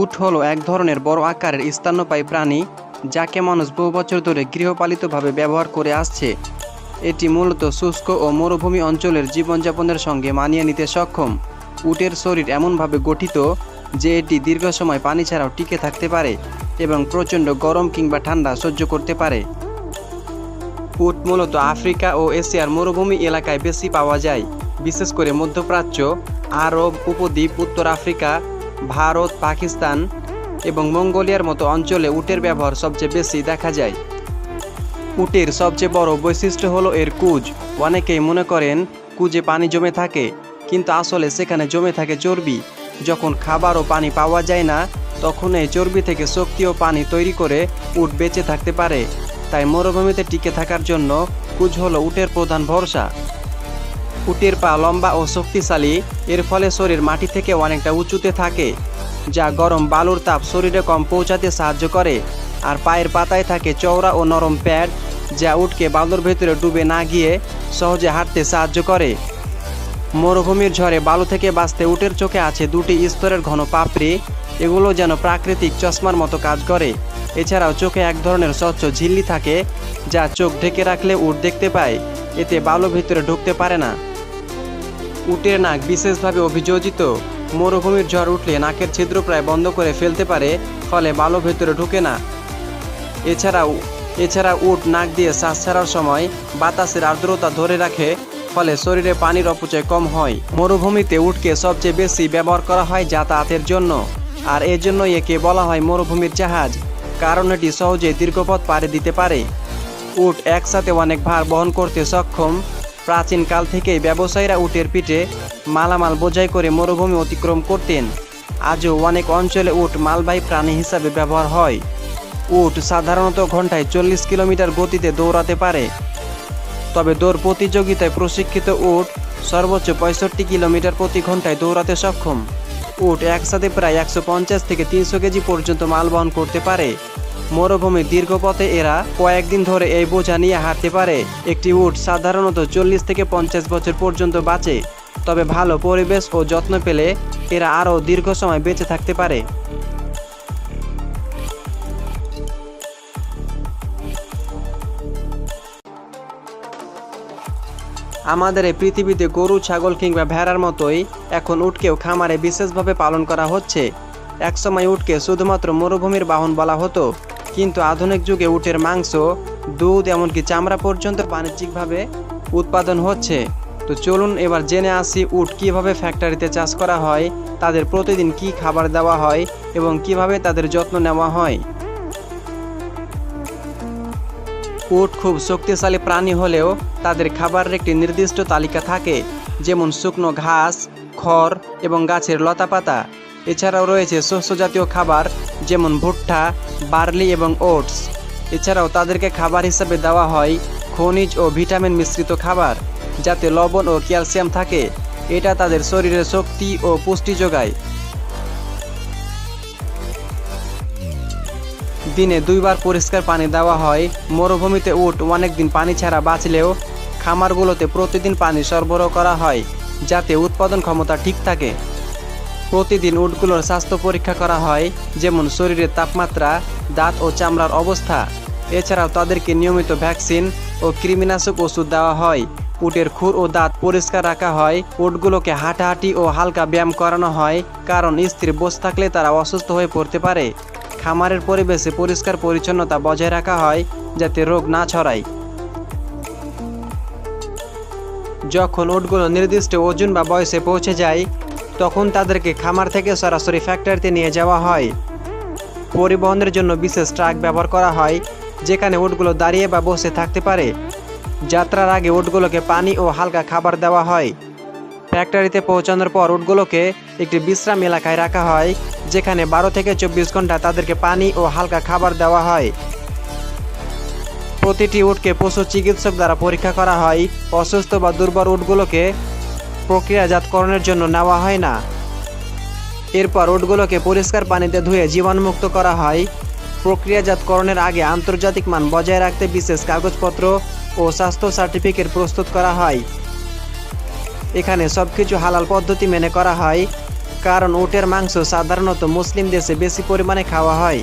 উট হলো এক ধরনের বড় আকারের স্তন্যপায়ী প্রাণী, যাকে মানুষ বহু বছর ধরে গৃহপালিতভাবে ব্যবহার করে আসছে। এটি মূলত শুষ্ক ও মরুভূমি অঞ্চলের জীবনযাপনের সঙ্গে মানিয়ে নিতে সক্ষম। উটের শরীর এমনভাবে গঠিত যে এটি দীর্ঘ সময় পানি ছাড়াও টিকে থাকতে পারে এবং প্রচণ্ড গরম কিংবা ঠান্ডা সহ্য করতে পারে। উট মূলত আফ্রিকা ও এশিয়ার মরুভূমি এলাকায় বেশি পাওয়া যায়, বিশেষ করে মধ্যপ্রাচ্য, আরব উপদ্বীপ, উত্তর আফ্রিকা ভারত, পাকিস্তান এবং মঙ্গোলিয়ার মতো অঞ্চলে উটের ব্যবহার সবচেয়ে বেশি দেখা যায়। উটের সবচেয়ে বড় বৈশিষ্ট্য হলো এর কুজ। অনেকেই মনে করেন কুজে পানি জমে থাকে, কিন্তু আসলে সেখানে জমে থাকে চর্বি। যখন খাবার ও পানি পাওয়া যায় না, তখন এই চর্বি থেকে শক্তি ও পানি তৈরি করে উট বেঁচে থাকতে পারে। তাই মরুভূমিতে টিকে থাকার জন্য কুজ হলো উটের প্রধান ভরসা। উটের পা লম্বা ও শক্তিশালী, এর ফলে শরীর মাটি থেকে অনেকটা উঁচুতে থাকে, যা গরম বালুর তাপ শরীরে কম পৌঁছাতে সাহায্য করে, আর পায়ের পাতায় থাকে চওড়া ও নরম প্যাড, যা উটকে বালুর ভেতরে ডুবে না গিয়ে সহজে হাঁটতে সাহায্য করে। মরুভূমির ঝড়ে বালু থেকে বাঁচতে উটের চোখে আছে দুটি স্তরের ঘন পাপড়ি, এগুলো যেন প্রাকৃতিক চশমার মতো কাজ করে। এছাড়াও চোখে এক ধরনের স্বচ্ছ ঝিল্লি থাকে, যা চোখ ঢেকে রাখলে উট দেখতে পায়, এতে বালু ভিতরে ঢুকতে পারে না। উটের নাক বিশেষভাবে অভিযোজিত। মরুভূমির ঝড় উঠলে নাকের ছিদ্র প্রায় বন্ধ করে ফেলতে পারে, ফলে বালু ভেতরে ঢুকে না। এছাড়াও, এছাড়া উট নাক দিয়ে শ্বাস ছাড়ার সময় বাতাসের আর্দ্রতা ধরে রাখে, ফলে শরীরে পানির অপচয় কম হয়। মরুভূমিতে উটকে সবচেয়ে বেশি ব্যবহার করা হয় যাতায়াতের জন্য, আর এর জন্য একে বলা হয় মরুভূমির জাহাজ, কারণ এটি সহজে দীর্ঘপথ পাড়ি দিতে পারে। উট একসাথে অনেক ভার বহন করতে সক্ষম প্রাচীনকাল থেকেই ব্যবসায়ীরা উটের পিঠে মালামাল বোঝাই করে মরুভূমি অতিক্রম করতেন। আজও অনেক অঞ্চলে উট মালবাহী প্রাণী হিসাবে ব্যবহার হয়। উট সাধারণত ঘন্টায় চল্লিশ কিলোমিটার গতিতে দৌড়াতে পারে। তবে দৌড় প্রতিযোগিতায় প্রশিক্ষিত উট সর্বোচ্চ পঁয়ষট্টি কিলোমিটার প্রতি ঘন্টায় দৌড়াতে সক্ষম। উট একসাথে প্রায় একশো পঞ্চাশ থেকে তিনশো কেজি পর্যন্ত মাল বহন করতে পারে। মরুভূমির দীর্ঘ পথে এরা কয়েকদিন ধরে এই বোঝা নিয়ে হাঁটতে পারে। একটি উট সাধারণত চল্লিশ থেকে পঞ্চাশ বছর পর্যন্ত বাঁচে, তবে ভালো পরিবেশ ও যত্ন পেলে এরা আরও দীর্ঘ সময় বেঁচে থাকতে পারে। আমাদের এই পৃথিবীতে গরু, ছাগল কিংবা ভেড়ার মতোই এখন উটকেও খামারে বিশেষভাবে পালন করা হচ্ছে। একসময় উটকে শুধুমাত্র মরুভূমির বাহন বলা হতো, কিন্তু আধুনিক যুগে উটের মাংস, দুধ, এমনকি চামড়া পর্যন্ত বাণিজ্যিকভাবে উৎপাদন হচ্ছে। তো চলুন এবার জেনে আসি উট কীভাবে ফ্যাক্টরিতে চাষ করা হয়, তাদের প্রতিদিন কি খাবার দেওয়া হয় এবং কীভাবে তাদের যত্ন নেওয়া হয়। উট খুব শক্তিশালী প্রাণী হলেও তাদের খাবারের একটি নির্দিষ্ট তালিকা থাকে, যেমন শুকনো ঘাস, খড় এবং গাছের লতাপাতা। এছাড়াও রয়েছে শস্য জাতীয় খাবার, যেমন ভুট্টা, বার্লি এবং ওটস। এছাড়াও তাদেরকে খাবার হিসেবে দেওয়া হয় খনিজ ও ভিটামিন মিশ্রিত খাবার, যাতে লবণ ও ক্যালসিয়াম থাকে। এটা তাদের শরীরে শক্তি ও পুষ্টি যোগায়। দিনে দুইবার পরিষ্কার পানি দেওয়া হয়। মরুভূমিতে উট অনেক দিন পানি ছাড়া বাঁচলেও খামারগুলোতে প্রতিদিন পানি সরবরাহ করা হয়, যাতে উৎপাদন ক্ষমতা ঠিক থাকে। প্রতিদিন উটগুলোর স্বাস্থ্য পরীক্ষা করা হয়, যেমন শরীরের তাপমাত্রা, দাঁত ও চামড়ার অবস্থা। এছাড়াও তাদেরকে নিয়মিত ভ্যাকসিন ও কৃমিনাশক ওষুধ দেওয়া হয়। উটের খুর ও দাঁত পরিষ্কার রাখা হয়। উটগুলোকে হাঁটাহাঁটি ও হালকা ব্যায়াম করানো হয়, কারণ স্ত্রী বসে থাকলে তারা অসুস্থ হয়ে পড়তে পারে। খামারের পরিবেশে পরিষ্কার পরিচ্ছন্নতা বজায় রাখা হয়, যাতে রোগ না ছড়ায়। যখন উটগুলো নির্দিষ্ট ওজন বা বয়সে পৌঁছে যায় তখন তাদেরকে খামার থেকে সরাসরি ফ্যাক্টরিতে নিয়ে যাওয়া হয়। পরিবহনের জন্য বিশেষ ট্রাক ব্যবহার করা হয়, যেখানে উটগুলো দাঁড়িয়ে বা বসে থাকতে পারে। যাত্রার আগে উটগুলোকে পানি ও হালকা খাবার দেওয়া হয়। ফ্যাক্টরিতে পৌঁছানোর পর উটগুলোকে একটি বিশ্রাম এলাকায় রাখা হয়, যেখানে বারো থেকে চব্বিশ ঘণ্টা তাদেরকে পানি ও হালকা খাবার দেওয়া হয়। প্রতিটি উটকে পশু চিকিৎসক দ্বারা পরীক্ষা করা হয়, অসুস্থ বা দুর্বল উটগুলোকে প্রক্রিয়াজাতকরণের জন্য নেওয়া হয় না। এরপর উটগুলোকে পরিষ্কার পানিতে ধুয়ে জীবাণুমুক্ত করা হয়। প্রক্রিয়াজাতকরণের আগে আন্তর্জাতিক মান বজায় রাখতে বিশেষ কাগজপত্র ও স্বাস্থ্য সার্টিফিকেট প্রস্তুত করা হয়। এখানে সব কিছু হালাল পদ্ধতি মেনে করা হয়, কারণ উটের মাংস সাধারণত মুসলিম দেশে বেশি পরিমাণে খাওয়া হয়।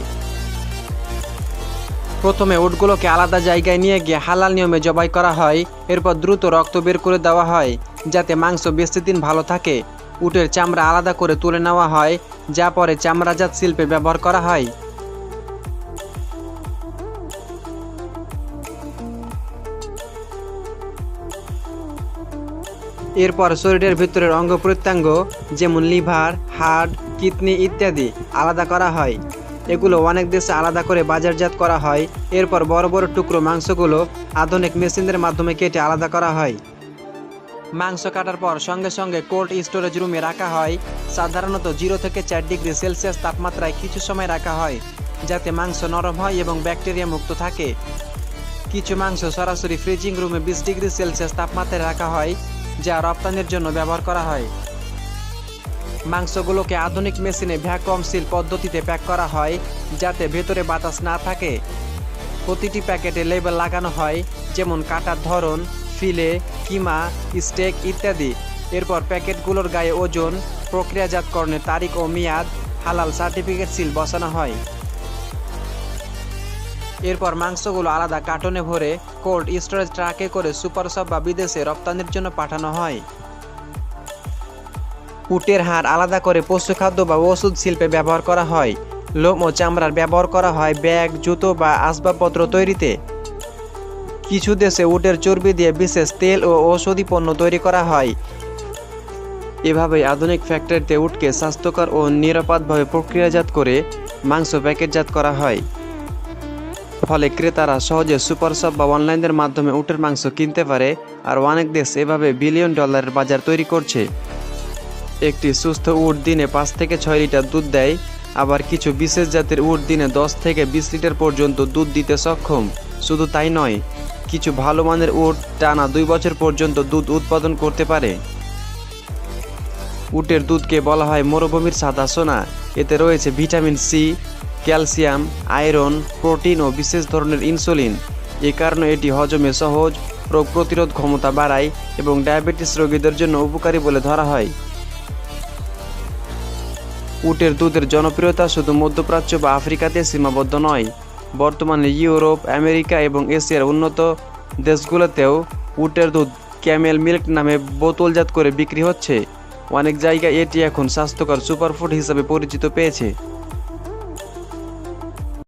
প্রথমে উটগুলোকে আলাদা জায়গায় নিয়ে গিয়ে হালাল নিয়মে জবাই করা হয়। এরপর দ্রুত রক্ত বের করে দেওয়া হয়, যাতে মাংস বেশি দিন ভালো থাকে। উটের চামড়া আলাদা করে তুলে নেওয়া হয়, যা পরে চামড়াজাত শিল্পে ব্যবহার করা হয়। এরপর শরীরের ভিতরের অঙ্গ প্রত্যঙ্গ, যেমন লিভার হার্ট কিডনি ইত্যাদি, আলাদা করা হয়। এগুলো অনেক দেশে আলাদা করে বাজারজাত করা হয়। এরপর বড় বড় টুকরো মাংসগুলো আধুনিক মেশিনের মাধ্যমে কেটে আলাদা করা হয়। মাংস কাটার পর সঙ্গে সঙ্গে কোল্ড স্টোরেজ রুমে রাখা হয়। সাধারণত জিরো থেকে চার ডিগ্রি সেলসিয়াস তাপমাত্রায় কিছু সময় রাখা হয়, যাতে মাংস নরম হয় এবং ব্যাকটেরিয়া মুক্ত থাকে। কিছু মাংস সরাসরি ফ্রিজিং রুমে বিশ ডিগ্রি সেলসিয়াস তাপমাত্রায় রাখা হয়, যা রপ্তানির জন্য ব্যবহার করা হয়। মাংসগুলোকে আধুনিক মেশিনে ভ্যাকুয়াম সিল পদ্ধতিতে প্যাক করা হয়, যাতে ভেতরে বাতাস না থাকে। প্রতিটি প্যাকেটে লেবেল লাগানো হয়, যেমন কাটার ধরন, ফিলে, কিমা, স্টেক ইত্যাদি। এরপর প্যাকেটগুলোর গায়ে ওজন প্রক্রিয়াজাতকরণের তারিখ ও মেয়াদ, হালাল সার্টিফিকেট সিল বসানো হয়। এরপর মাংসগুলো আলাদা কার্টনে ভরে কোল্ড স্টোরেজ ট্রাকে করে সুপার শপ বা বিদেশে রপ্তানির জন্য পাঠানো হয়। উটের হাড় আলাদা করে পশু খাদ্য বা ওষুধ শিল্পে ব্যবহার করা হয়। লোম ও চামড়ার ব্যবহার করা হয় ব্যাগ, জুতো বা আসবাবপত্র তৈরিতে। কিছু দেশে উটের চর্বি দিয়ে বিশেষ তেল ও ঔষধি পণ্য তৈরি করা হয়। এভাবেই আধুনিক ফ্যাক্টরিতে উটকে স্বাস্থ্যকর ও নিরাপদভাবে প্রক্রিয়াজাত করে মাংস প্যাকেটজাত করা হয়। ফলে ক্রেতারা সহজে সুপার শপ বা অনলাইনের মাধ্যমে উটের মাংস কিনতে পারে আর অনেক দেশ এভাবে বিলিয়ন ডলারের বাজার তৈরি করছে। একটি সুস্থ উট দিনে পাঁচ থেকে ছয় লিটার দুধ দেয়, আবার কিছু বিশেষ জাতের উট দিনে দশ থেকে বিশ লিটার পর্যন্ত দুধ দিতে সক্ষম। শুধু তাই নয়, কিছু ভালো মানের উট টানা দুই বছর পর্যন্ত দুধ উৎপাদন করতে পারে। উটের দুধকে বলা হয় মরুভূমির সাদা সোনা। এতে রয়েছে vitamin C, calcium, iron, protein ও বিশেষ ধরনের ইনসুলিন। এ কারণে এটি হজমে সহজ, রোগ প্রতিরোধ ক্ষমতা বাড়ায় এবং ডায়াবেটিস রোগীদের জন্য উপকারী বলে ধরা হয়। উটের দুধের জনপ্রিয়তা শুধু মধ্যপ্রাচ্য বা আফ্রিকাতে সীমাবদ্ধ নয়। বর্তমানে ইউরোপ, আমেরিকা এবং এশিয়ার উন্নত দেশগুলোতেও উটের দুধ ক্যামেল মিল্ক নামে বোতলজাত করে বিক্রি হচ্ছে। অনেক জায়গায় এটি এখন স্বাস্থ্যকর সুপারফুড হিসাবে পরিচিত পেয়েছে।